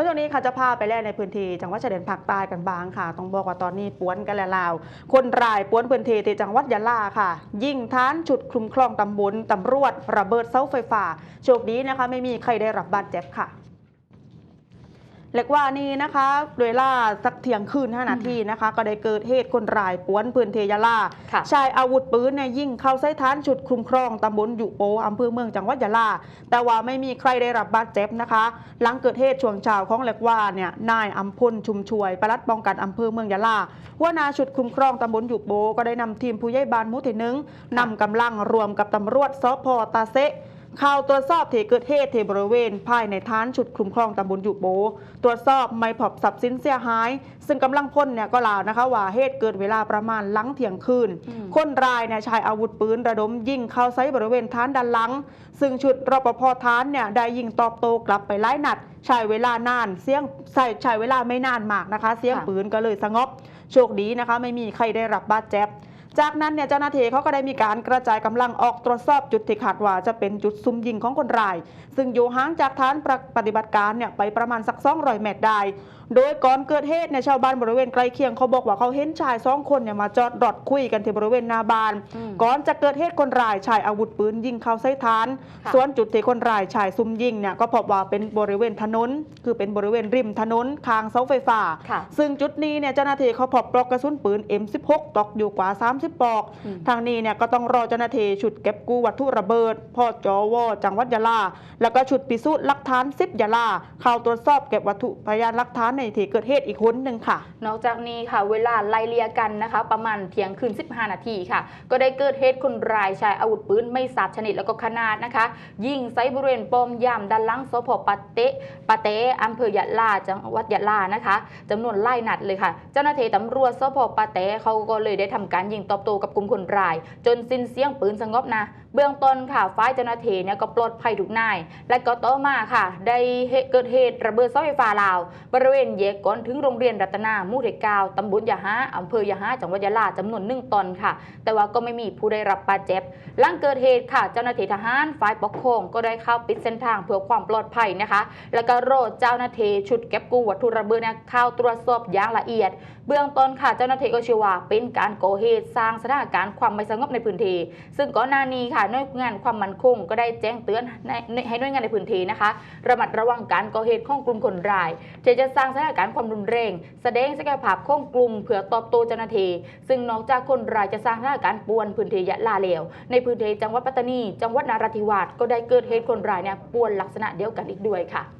แล้วช่วงนี้ค่ะจะพาไปแล่ในพื้นที่จังหวัดชายแดนภาคใต้กันบ้างค่ะ ต้องบอกว่าตอนนี้ป้วนกันแล้วลาวคนรายป้วนพื้นที่ที่จังหวัดยะลาค่ะ ยิ่งท้านฉุดคลุมคลองตำบลตำรวจระเบิดเสาไฟฟ้า โชคดีนะคะไม่มีใครได้รับบาดเจ็บค่ะ เล็กว่านี่นะคะเวลาสักเที่ยงคืน5นาทีนะคะ ก็ได้เกิดเหตุคนรายป้วนพื้นที่ยะลาค่ะชายอาวุธปืนเนี่ยยิงเข้าไส้ฐานฉุดคลุมครองตำบลอยู่โปอำเภอเมืองจังหวัดยะลา แต่ว่าไม่มีใครได้รับบาดเจ็บนะคะ หลังเกิดเหตุช่วงเช้าของเล็กว่าเนี่ยนายอัมพลชุมช่วยปลัดป้องกันอำเภอเมืองยะลาหัวหนาชุดคุมครองตำบลอยู่โปก็ได้นำทีมผู้ใหญ่บ้านหมุที่หนึ่งนำกำลังรวมกับตำรวจสพตาเซะ เข้าตรวจสอบที่เกิดเหตุที่บริเวณ ภายในฐานชุดคลุมครองตำบลอยู่โบ ตรวจสอบไม่พบทรัพย์สินเสียหาย ซึ่งกำลังพลเนี่ยก็ลาวนะคะว่าเหตุเกิดเวลาประมาณหลังเที่ยงคืนอืมคนรายเนี่ยใช้อาวุธปืนระดมยิงเข้าไซบริเวณฐานด้านหลัง ซึ่งชุดรปภฐานเนี่ยได้ยิงตอบโต้กลับไปไล่นัดใช้เวลานานเสียงใช้ใช้เวลาไม่นานมากนะคะ เสียงค่ะปืนก็เลยสงบโชคดีนะคะ ไม่มีใครได้รับบาดเจ็บ จากนั้นเนี่ยเจ้าหน้าที่เขาก็ได้มีการกระจายกำลังออกตรวจสอบจุดที่คาดว่าจะเป็นจุดซุ่มยิงของคนร้าย ซึ่งอยู่ห่างจากฐานปฏิบัติการเนี่ยไปประมาณสัก200เมตรได้ โดยก่อนเกิดเหตุเนี่ยชาวบ้านบริเวณใกล้เคียงเขาบอกว่าเขาเห็นชายสองคนเนี่ยมาจอดรถคุยกันที่บริเวณหน้าบ้านอืมก่อนจะเกิดเหตุคนร้ายใช้อาวุธปืนยิงเข้าไส้ฐานค่ะส่วนจุดที่คนร้ายใช้ซุ่มยิงเนี่ยก็พบว่าเป็นบริเวณถนน คือเป็นบริเวณริมถนนทางเสาไฟฟ้าค่ะซึ่งจุดนี้เนี่ยเจ้าหน้าที่เขาพบปลอกกระสุนปืน M16 ตกอยู่กว่า30ปลอกอืมทางนี้เนี่ยก็ต้องรอเจ้าหน้าที่ชุดเก็บกู้วัตถุระเบิดพอจอวอจังหวัดยะลา แล้วก็ชุดพิสูจน์หลักฐานซิบยะลา เข้าตรวจสอบเก็บวัตถุพยานหลักฐานในที่เกิดเหตุอีกคนหนึ่งค่ะ นอกจากนี้ค่ะ เวลาไล่เลียกันนะคะ ประมาณเที่ยงคืน 15 นาทีค่ะ ก็ได้เกิดเหตุคนร้ายใช้อาวุธปืนไม่ทราบชนิดแล้วก็ขนาดนะคะ ยิงไซบริเวณปอมยามด้านหลังสพปะเตะปะเตะอำเภอยะลาจังหวัดยะลานะคะจำนวนไล่นัดเลยค่ะ เจ้าหน้าที่ตำรวจสพปะเตะเขาก็เลยได้ทำการยิงตอบโต้กับกลุ่มคนร้าย จนสิ้นเสียงปืนสงบนะ เบื้องต้นค่ะฝ่ายเจ้าหน้าที่เนี่ยก็ปลอดภัยทุกนาย และก็ต่อมาค่ะ ได้เกิดเหตุระเบิดเสาไฟฟ้าลาว บริเวณแยกก่อนถึงโรงเรียนรัตนามู่ที่เก้าตำบลยะฮะอำเภอยะฮะจังหวัดยะลาจำนวนหนึ่งตนค่ะ แต่ว่าก็ไม่มีผู้ได้รับบาดเจ็บหลังเกิดเหตุค่ะ เจ้าหน้าที่ทหารฝ่ายปกครองก็ได้เข้าปิดเส้นทางเพื่อความปลอดภัยนะคะ แล้วก็โรดเจ้าหน้าที่ชุดเก็บกู้วัตถุระเบิดเนี่ยเข้าตรวจสอบอย่างละเอียด เบื้องต้นค่ะเจ้าหน้าที่ก็เชื่อว่าเป็นการโกเหตุสร้างสถานการณ์ความไม่สงบในพื้นที่ซึ่งก่อนหน้านี้ค่ะหน่วยงานความมั่นคงก็ได้แจ้งเตือนให้หน่วยงานในพื้นที่นะคะ ระมัดระวังการก่อเหตุของกลุ่มคนร้ายที่จะสร้างสถานการณ์ความรุนแรงแสดงศักยภาพของกลุ่มเพื่อตอบโต้เจ้าหน้าที่ซึ่งนอกจากคนร้ายจะสร้างสถานการณ์ป่วนพื้นที่ยะลาเลวในพื้นที่จังหวัดปัตตานี จังหวัดนาราธิวาสก็ได้เกิดเหตุคนร้ายเนี่ยป่วนลักษณะเดียวกันอีกด้วยค่ะ